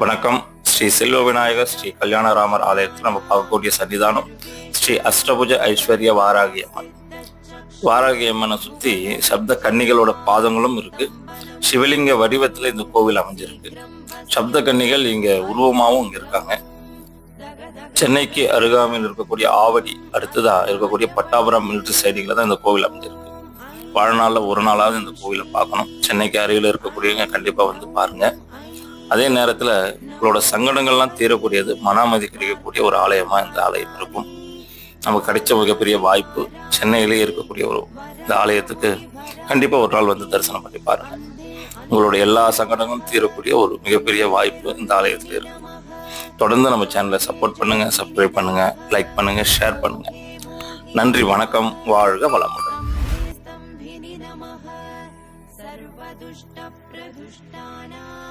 வணக்கம். ஸ்ரீ செல்வ விநாயகர் ஸ்ரீ கல்யாணராமர் ஆலயத்தில் நம்ம பார்க்கக்கூடிய சன்னிதானம் ஸ்ரீ அஷ்டபுஜ ஐஸ்வர்ய வாராகி அம்மன். வாராகி அம்மனை சுத்தி சப்த கன்னிகளோட பாதங்களும் இருக்கு. சிவலிங்க வடிவத்துல இந்த கோவில் அமைஞ்சிருக்கு. சப்த கன்னிகள் இங்க உருவமாவும் இங்க இருக்காங்க. சென்னைக்கு அருகாமையில் இருக்கக்கூடிய ஆவடி அடுத்ததா இருக்கக்கூடிய பட்டாபுரம் மிலிட்ரி சைடுல தான் இந்த கோவில் அமைஞ்சிருக்கு. வாழ்நாளில் ஒரு நாளாவது இந்த கோவிலை பார்க்கணும். சென்னைக்கு அருகில் இருக்கக்கூடியவங்க கண்டிப்பா வந்து பாருங்க. அதே நேரத்தில் உங்களோட சங்கடங்கள்லாம் தீரக்கூடியது மன அமைதி கிடைக்கக்கூடிய ஒரு ஆலயமாக இந்த ஆலயம் இருக்கும். நமக்கு கிடைச்ச மிகப்பெரிய வாய்ப்பு சென்னையிலேயே இருக்கக்கூடிய ஒரு இந்த ஆலயத்துக்கு கண்டிப்பாக ஒரு நாள் வந்து தரிசனம் பண்ணி பாருங்க. உங்களோட எல்லா சங்கடங்களும் தீரக்கூடிய ஒரு மிகப்பெரிய வாய்ப்பு இந்த ஆலயத்தில் இருக்கு. தொடர்ந்து நம்ம சேனலை சப்போர்ட் பண்ணுங்க சப்ஸ்கிரைப் பண்ணுங்க லைக் பண்ணுங்க ஷேர் பண்ணுங்க. நன்றி வணக்கம் வாழ்க வளமுடன். सर्वदुष्टप्रदुष्टानाम्